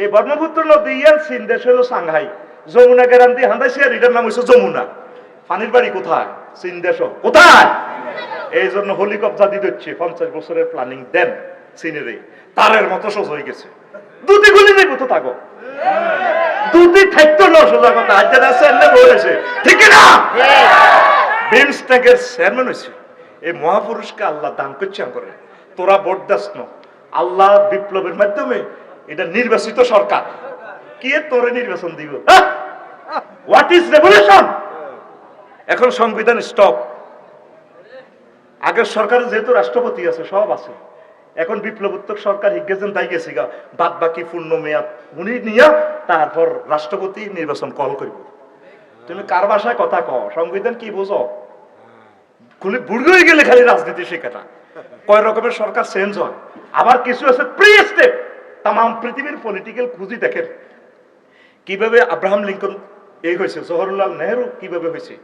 এই ব্রহ্মপুত্র নদী ইয়ার চীন দেশ হলো সাংহাই। যমুনা গ্যারান্টি হান্দাইছে আর এটার নাম হচ্ছে যমুনা। পানির বাড়ি কোথায়? চীন দেশ। কোথায়? এই জন্য হেলিকপ্টার দিতে হচ্ছে পঞ্চাশ বছরের প্ল্যানিং দেন চীনেরই তারের মতো সোজ হয়ে গেছে। দুটি গুলি নেই তো থাকো দুটি থাকতো না সোজা কথা আজ ঠিক না বিমস্টেকের চেয়ারম্যান হয়েছে এই মহাপুরুষকে আল্লাহ দান করছে করে তোরা ন। আল্লাহ বিপ্লবের মাধ্যমে এটা নির্বাচিত সরকার। কে তোরে নির্বাচন দিব? হোয়াট ইজ রেভলিউশন এখন সংবিধান স্টপ আগের সরকারে যেহেতু রাষ্ট্রপতি আছে, সব আছে। এখন বিপ্লবোত্তর সরকার হিগেছেন তাই গেছে গা। বাদ বাকি পূর্ণ মেয়াদ উনি নিয়ে তারপর রাষ্ট্রপতি নির্বাচন কল করব। তুমি কার ভাষায় কথা কও? সংবিধান কি বুঝো? খুলে বুড়ো হয়ে গেলে খালি রাজনীতি শেখাটা। কয় রকমের সরকার চেঞ্জ হয়। আবার কিছু আছে প্রি স্টেপ তাম পৃথিবীর পলিটিক্যাল খুঁজি দেখেন। কীভাবে আব্রাহাম লিঙ্কন এই হয়েছে জওহরলাল নেহরু কীভাবে হয়েছে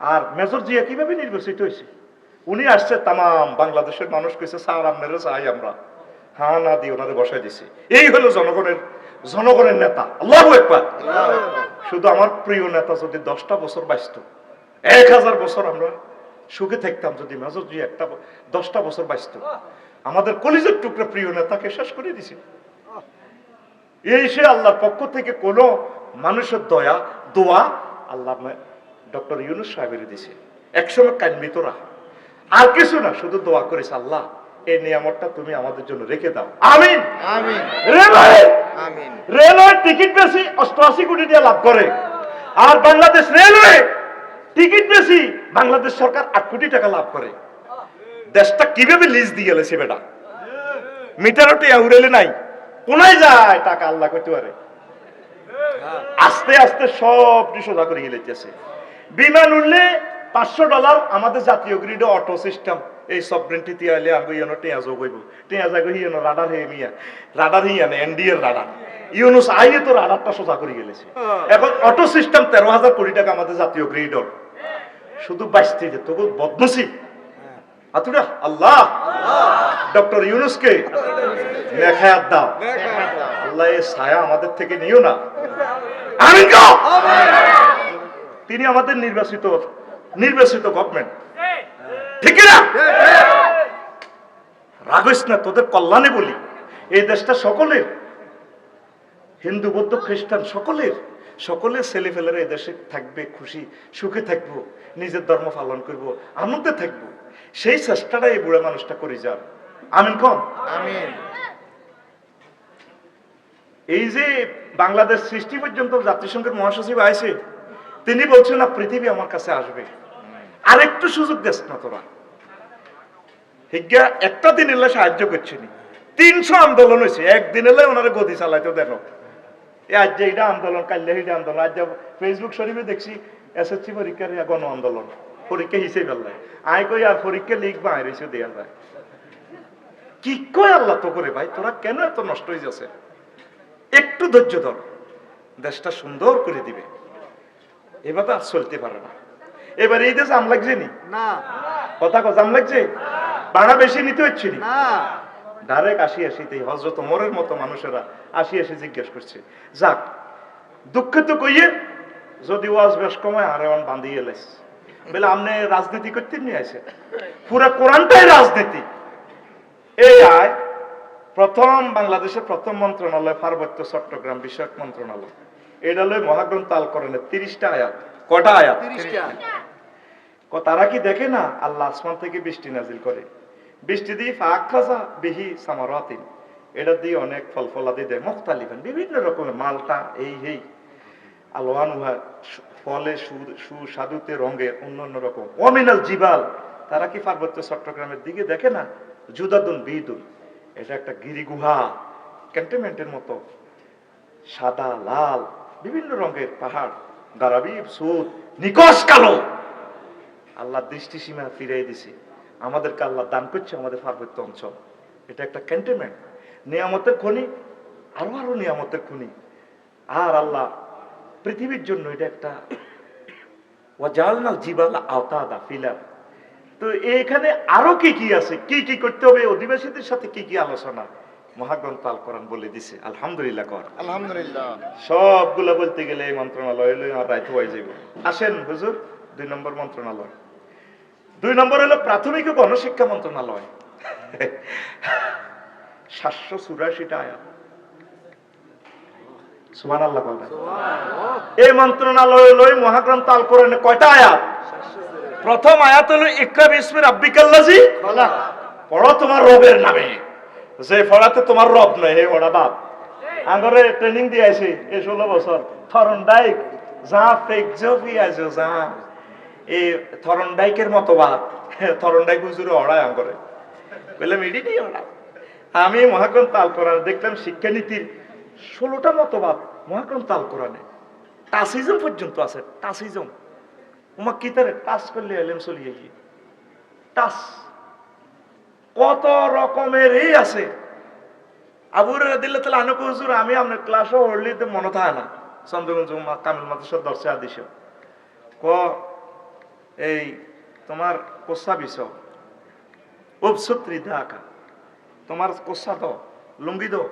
আর মেজর জিয়া কীভাবে নির্বাচিত হয়েছে উনি আসছে তাম বাংলাদেশের মানুষ কইছে, স্যার, আপনারা চাই আমরা। হ্যাঁ না দিয়ে ওনাদের বসাই দিছে। এই হলো জনগণের জনগণের নেতা। আল্লাহ শুধু আমার প্রিয় নেতা যদি দশটা বছর বাঁচত, এক হাজার বছর আমরা সুখে থাকতাম যদি মেজর জি একটা দশটা বছর বাঁচত। আমাদের কলিজের টুকরা প্রিয় নেতাকে শেষ করে দিছে। এই সে আল্লাহর পক্ষ থেকে কোনো মানুষের দয়া দোয়া আল্লাহ ডক্টর ইউনুস সাহেবের দিছে। একসময় কান্বি তোরা আর কিছু না শুধু দোয়া করিস আল্লাহ এই নিয়ামতটা তুমি আমাদের জন্য রেখে দাও। আমিন। আমিন। রেলওয়ে। আমিন। রেলওয়ে টিকিট বেশি অষ্টআশি কোটি টাকা লাভ করে। আর বাংলাদেশ রেলওয়ে টিকিট বেশি বাংলাদেশ সরকার আট কোটি টাকা লাভ করে। দেশটা কীভাবে লিজ দিয়ে গেলেছে বেটা? মিটারও উড়েলে নাই। কোনায় যায় টাকা আল্লাহ করতে পারে? আস্তে আস্তে সব সোজা করে গেলেছে বিমান উঠলে পাঁচশো ডলার আমাদের জাতীয় গ্রিডে অটো সিস্টেম এই সবরেন্টি তিয়ালে আগে ইয়নো টিয়া যোগ হইব। টিয়া হিয়নো রাডার হে মিয়া। রাডার হিয়া না এনডিএর রাডার ইউনুস আইয়ে তো রাডারটা সোজা করে গেলেছে। এখন অটো সিস্টেম তেরো হাজার কোটি টাকা আমাদের জাতীয় গ্রিডর শুধু বাইশটি যে তবু আতুরা আল্লাহ। ডক্টর ইউনুসকে নেখায়াত দাও। আল্লাহ এই ছায়া আমাদের থেকে নিও না। তিনি আমাদের নির্বাচিত নির্বাচিত গভর্নমেন্ট ঠিক না? রাগিস না, তোদের কল্যাণে বলি। এই দেশটা সকলের, হিন্দু, বৌদ্ধ, খ্রিস্টান সকলের সকলের ছেলে ফেলেরা এই দেশে থাকবে, খুশি, সুখে থাকব, নিজের ধর্ম পালন করব, আনন্দে থাকব। সেই চেষ্টাটা এই বুড়া মানুষটা করে যান আমিন কম? আমিন। এই যে বাংলাদেশ সৃষ্টি পর্যন্ত জাতিসংঘের মহাসচিব আইছে তিনি বলছেন না পৃথিবী আমার কাছে আসবে। আরেকটু সুযোগ দেস না তোরা। হিজ্ঞা একটা দিন এলে সাহায্য করছেনি তিনশো আন্দোলন হয়েছে একদিন এলে ওনারা গদি চালাইতে দেন আজ যে এটা আন্দোলন কাল্লে এটা আন্দোলন। আজ ফেসবুক শরীফে দেখছি এসএসসি পরীক্ষার গণ আন্দোলন। পরীক্ষা হিসেবে আল্লাহ। আয় কই আর পরীক্ষা লিখবা আয় রেসে দেওয়া যায়। কি কয় আল্লাহ তো করে ভাই? তোরা কেন এত নষ্ট হয়ে যাচ্ছে? একটু ধৈর্য ধর। দেশটা সুন্দর করে দিবে। এভাবে আর চলতে পারে না। এবার এই দেশ আম লাগছে নি? না। কথা কথা আম লাগছে? ভাড়া বেশি নিতে হচ্ছে নি? ডাইরেক্ট আসি আসিতেই হজরত মোরের মতো মানুষেরা আসি আসি জিজ্ঞেস করছে। যাক দুঃখ তো কইয়ে যদি ওয়াজ বেশ কমায় আর এমন বান্ধিয়ে লাইস বলে আপনি রাজনীতি করতে নিয়ে আসে পুরা কোরআনটাই রাজনীতি। এই আয় প্রথম বাংলাদেশের প্রথম মন্ত্রণালয় পার্বত্য চট্টগ্রাম বিষয়ক মন্ত্রণালয়। এটা লয় মহাগ্রন্থ আল করেন তিরিশটা আয়াত। কটা আয়াত? তারা কি দেখে না আল্লাহ আসমান থেকে বৃষ্টি নাজিল করে? বৃষ্টি দিয়ে ফাঁক খাজা বিহি সামারাতিন। এটা দিয়ে অনেক ফল ফলাদি দেয় মুখতালিফান বিভিন্ন রকমের মালটা এই এই আলোয়ান উহা সু- ফলে সুস্বাদুতে রঙের অন্য রকম। অমিনাল জিবাল, তারা কি পার্বত্য চট্টগ্রামের দিকে দেখে না? জুদাদুন বিদুন। এটা একটা গিরিগুহা ক্যান্টনমেন্টের মতো। সাদা, লাল, বিভিন্ন রঙের পাহাড়। গারাবি সুদ, নিকশ কালো। আল্লাহ দৃষ্টি সীমা ফিরিয়ে দিছে। আমাদেরকে আল্লাহ দান করছে আমাদের পার্বত্য অঞ্চল। এটা একটা ক্যান্টনমেন্ট নিয়ামতের খনি, আরও আরও নিয়ামতের খনি। আর আল্লাহ পৃথিবীর জন্য এটা একটা ওয়াজালনা জিবাল আওতাদা ফিলার তো এখানে আরও কি কি আছে? কি কি করতে হবে? অধিবাসীদের সাথে কি কি আলোচনা? মহাগ্রন্থ আল কোরআন বলে দিছে আলহামদুলিল্লাহ কর। আলহামদুলিল্লাহ। সবগুলো বলতে গেলে এই মন্ত্রণালয় আর রাইত হয়ে যাবে আসেন হুজুর দুই নম্বর মন্ত্রণালয়। দুই নম্বর হলো প্রাথমিক ও গণশিক্ষা মন্ত্রণালয়। সাতশো চুরাশিটা আয়াত। সুমান আল্লাহ এই মন্ত্রণালয় লই মহাগ্রন্থ আল কোরআনে কয়টা আয়াত? প্রথম আয়াত হলো ইকরা বিসমি রাব্বিকাল্লাজি খোলা পড়ো তোমার রবের নামে। যে পড়াতে তোমার রব নয় হে ওরা বাপ। আঙ্গরে ট্রেনিং দিয়ে আইছি এই ষোলো বছর। থরনডাইক যা ফেক জফি আছো যা। এই থরনডাইকের মতো বাপ। থরনডাইক হুজুরে অড়ায় আঙ্গরে। বললাম এডি নেই ওরা আমি মহাগ্রন্থ আল কোরআন দেখলাম শিক্ষানীতির ষোলোটা মতবাদ মহাগ্রন্থ আল কোরআনে। টাসিজম পর্যন্ত আছে টাসিজম উমা কি তারে? টাচ করলে এলেম চলিয়ে গিয়ে। টাচ কত রকমের আছে। আবুর দিল্লা তাহলে আনুক হুজুর, আমি আপনার ক্লাসও হরলিতে মনে থাকে না। চন্দ্রগঞ্জ কামিল মাদ্রাসার দর্শে আদিশ ক এই তোমার কোসা বিষ উপসত্রি আঁকা তোমার কোসা তো? লুঙ্গি দো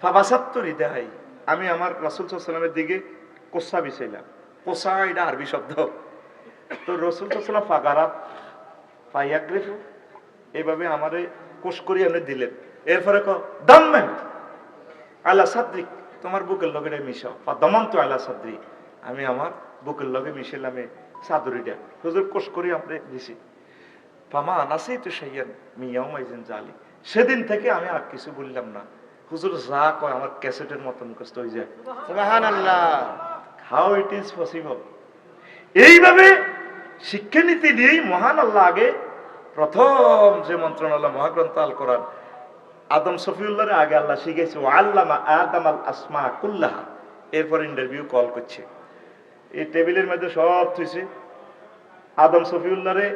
ফাবাসাত্তরি দেহাই। আমি আমার রাসুল সাল্লামের দিকে কোসা বিছাইলাম। কোসা এটা আরবি শব্দ। তো রসুল সাল্লাম ফাগারাত, ফাইয়াগ্রেফু এইভাবে আমারে কোষ করি আপনি দিলেন। এরপরে ক দাম্মেন আলা সাদ্রিক। তোমার বুকের লগে মিশাও। বা দমন তো আলা সাদ্রি। আমি আমার বুকের লগে মিশাইলাম এই সাদুরিটা। হুজুর, কোষ করি আপনি দিছি। ফামা আনাসি তো সাইয়ান মিয়াও মাইজেন জালি। সেদিন থেকে আমি আর কিছু বললাম না। হুজুর যা কয় আমার ক্যাসেটের মতো মুখস্থ হয়ে যায়। হাউ ইট ইজ পসিবল এইভাবে শিক্ষানীতি নিয়েই মহান আল্লাহ আগে প্রথম যে মন্ত্রণালয় মহাগ্রন্থ আল কোরআন আদম সফিউল্লাহরে আগে আল্লাহ শিখেছে ও আল্লামা আদম আল আসমা কুল্লাহা। এরপর ইন্টারভিউ কল করছে। এই টেবিলের মধ্যে সব থুইছে। আদম সফিউল্লাহরে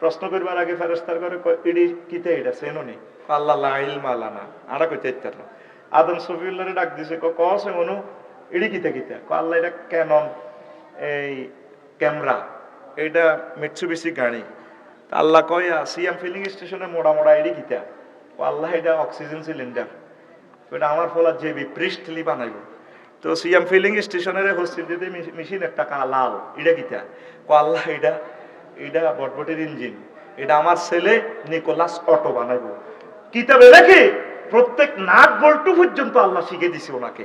প্রশ্ন করবার আগে ফেরেস্তার করে কয়, ইডি কিতে এটা? সেনো নেই আল্লাহ লাইল মালানা আড়া কইতে ইত্যার না আদম সফিউল্লাহরে ডাক দিছে, ক কসে মনু? ইডি কিতে কিতে? ক, আল্লাহ, এটা ক্যানন এই ক্যামেরা। এটা মিটসুবিসি গাড়ি। আল্লাহ কয় সিএম ফিলিং স্টেশনে মোড়া মোড়া ইডি কিতা? ও আল্লাহ এটা অক্সিজেন সিলিন্ডার। এটা আমার ফলা যে পৃষ্ঠলি বানাইব। তো সিএম ফিলিং স্টেশনের হোস্টেল দিতে মেশিন একটা কা- লাল এটা কিতা? ও আল্লাহ এটা এটা বটবটির ইঞ্জিন। এটা আমার ছেলে নিকোলাস অটো বানাইব। কিতাবে দেখে প্রত্যেক নাক বল্টু পর্যন্ত আল্লাহ শিখে দিছে ওনাকে।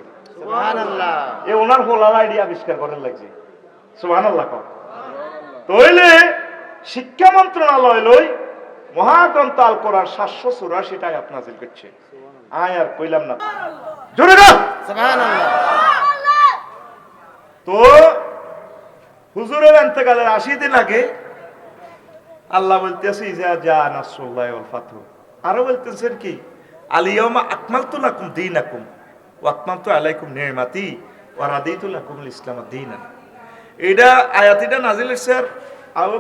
এ ওনার হোলার আইডি আবিষ্কার করার লাগছে। সুবাহ আল্লাহ তইলে শিক্ষা মন্ত্রণালয় লই মহাগ্রন্থ আল করার সাতশো চুরাশিটা আয়াত নাজিল করছে। আয় আর কইলাম না। জোরে তো হুজুরের এন্তেকালের আশি দিন আগে আল্লাহ বলতেছি যা যা নাসুল্লাহ আরও বলতেছেন কি? আলিয়ামা আকমালতু লাকুম দীনাকুম, ওয়া আকমালতু আলাইকুম নি'মাতি ইসলাম দীনান। এটা আয়াতিটা নাজিল স্যার আবু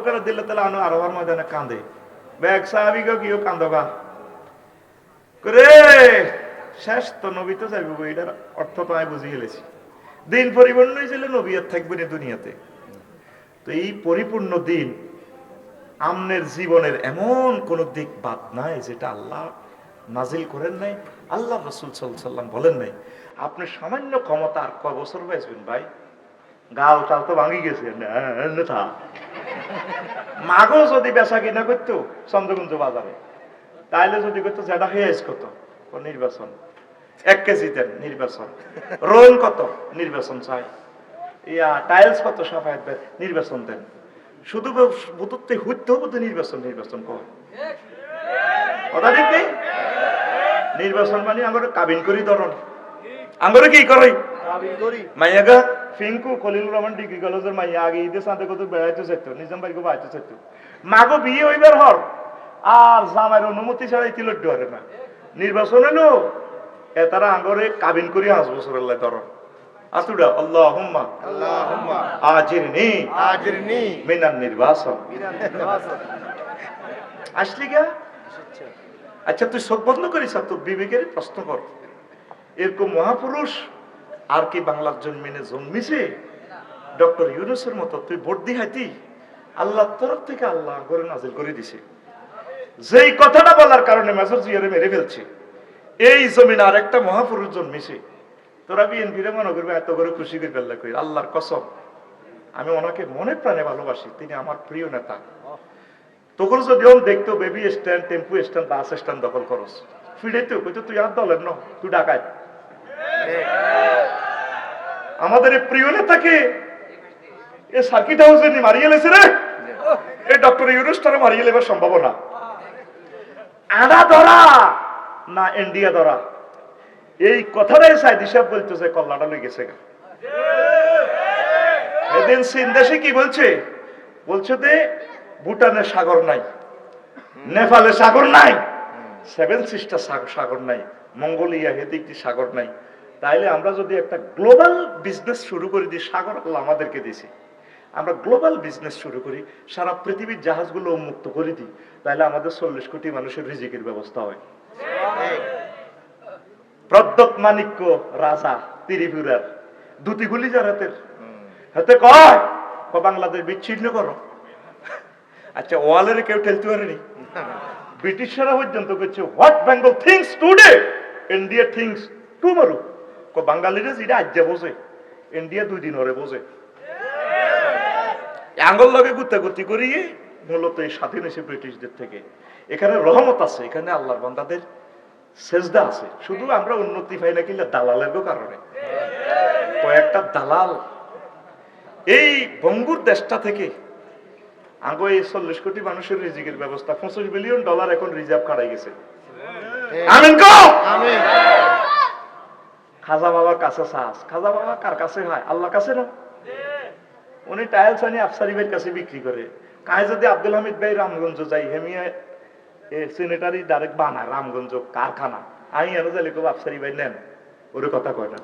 তাআলা আনহু আরবার ময়দানে ব্যাগ কান্দবা করে শেষ তো নবী তো যাইব এটার অর্থ তো আমি গেলেছি দিন পরিপূর্ণ হয়েছিল নবী আর থাকবে না দুনিয়াতে। তো এই পরিপূর্ণ দিন আমনের জীবনের এমন কোন দিক বাদ নাই যেটা আল্লাহ নাজিল করেন নাই আল্লাহ রসুল সাল্লাম বলেন নাই। আপনি সামান্য ক্ষমতা আর ক বছর বাঁচবেন ভাই? গাল টাল তো ভাঙি গেছে। মাগো যদি বেচা কিনা করতো চন্দ্রকুঞ্জ বাজারে। তাইলে যদি করতো যেটা হেজ কত? নির্বাচন। এক কেজি দেন, নির্বাচন। রোল কত? নির্বাচন চাই। ইয়া, টাইলস কত সাফায়াত নির্বাচন দেন। শুধু বুতুতে হইতে হবে নির্বাচন নির্বাচন কর। কথা ঠিক নেই? নির্বাচন মানে আমার কাবিন করি ধরন। আঙ্গরে কি করি? মাইয়াগা ফিঙ্কু খলিলুর রহমান ডিগ্রি কলেজের মাইয়া আগে ঈদের সাথে কত বেড়াইতে চাইত নিজাম বাড়ি বাইতে চাইত মাগো বিয়ে হইবার হর আর জামাইয়ের অনুমতি ছাড়াই তিলট ডরে না। নির্বাচন হলো এ তারা আঙ্গরে কাবিন করি পাঁচ বছরের লাই ধরন। আতুডা আল্লাহ হুম্মা আল্লাহুম্মা। আজিরনি। আজরিনি। মিনান নির্বাচন। বিরান নির্বাচন। আসলি গা? আচ্ছা তুই চোখ বন্ধ করিস তোর বিবেকের প্রশ্ন কর। এরকম মহাপুরুষ আর কি বাংলার জন্মিনে জন্মিছে? ডক্টর ইউনুসের মতো, তুই ভোট দিহাইতি আল্লাহর তরফ থেকে আল্লাহ করে নাজিল করে দিছে। যেই কথাটা বলার কারণে মেজর জিয়ারে মেরে ফেলছে। এই জমিন আর একটা মহাপুরুষ জন্মিছে। তোরা বিএনপিরে মনে করবে, এত করে খুশি করে ফেললে কই? আল্লাহর কসম, আমি ওনাকে মনে প্রাণে ভালোবাসি, তিনি আমার প্রিয় নেতা। তখন যদি ওন দেখতো baby stand tempo stand bus stand দখল করস। ফিরে তো কইতো তুই আর দলের ন তুই ডাকায় আমাদের এই প্রিয় নেতাকে এ সার্কিট হাউসে মারিয়ে লেছে রে। এই ডক্টর ইউনুসটারে মারিয়ে লেবার সম্ভাবনা। আড়া ধরা না ইন্ডিয়া ধরা? এই কথাটাই সাইদ হিসাব বলতেছে কল্লাটা লই গেছে। এদিন দেশে কি বলছে? বলছে যে ভুটানের সাগর নাই নেপালে সাগর নাই, সেভেন সিস্টার সাগর নাই, মঙ্গোলিয়া হেতে হেদিকটি সাগর নাই। তাইলে আমরা যদি একটা গ্লোবাল বিজনেস শুরু করে দিই, সাগর আল্লাহ আমাদেরকে দিয়েছে। আমরা গ্লোবাল বিজনেস শুরু করি, সারা পৃথিবীর জাহাজগুলো উন্মুক্ত করে দিই তাহলে আমাদের চল্লিশ কোটি মানুষের রিজিকের ব্যবস্থা হয়। প্রদ্যোৎ মানিক্য রাজা ত্রিপুরার দুটি গুলি যার হাতের, হাতে কয় বাংলাদেশ বিচ্ছিন্ন করো। আচ্ছা ওয়ালের কেউ ঠেলতে পারেনি? ব্রিটিশরা পর্যন্ত করছে what Bengal thinks today India thinks tomorrow ক, বাঙালিরা যেটা আজ্যা বোঝে ইন্ডিয়া দুই দিন হরে বোঝে। আঙ্গল লগে গুত্তাগুত্তি করিয়ে মূলত এই স্বাধীন হয়েছে ব্রিটিশদের থেকে। এখানে রহমত আছে, এখানে আল্লাহর বান্দাদের সেজদা আছে। শুধু আমরা উন্নতি পাই না কিনা দালালের কারণে। কয়েকটা দালাল। এই বঙ্গুর দেশটা থেকে আগে এই চল্লিশ কোটি মানুষের রিজিকের ব্যবস্থা পঁচিশ বিলিয়ন ডলার এখন রিজার্ভ কাটাই গেছে। আমিন কো? আমি খাজা বাবার কাছে চাষ খাজা বাবা কার কাছে হয়? আল্লাহর কাছে না? উনি টাইলস আনি আফসারি ভাইয়ের কাছে বিক্রি করে। কায় যদি আব্দুল হামিদ ভাই রামগঞ্জ যাই হেমিয়া সেনেটারি ডাইরেক্ট বানায় রামগঞ্জ কারখানা। আমি এনে যাইলে খুব আফসারি ভাই নেন। ওরে কথা কয় না।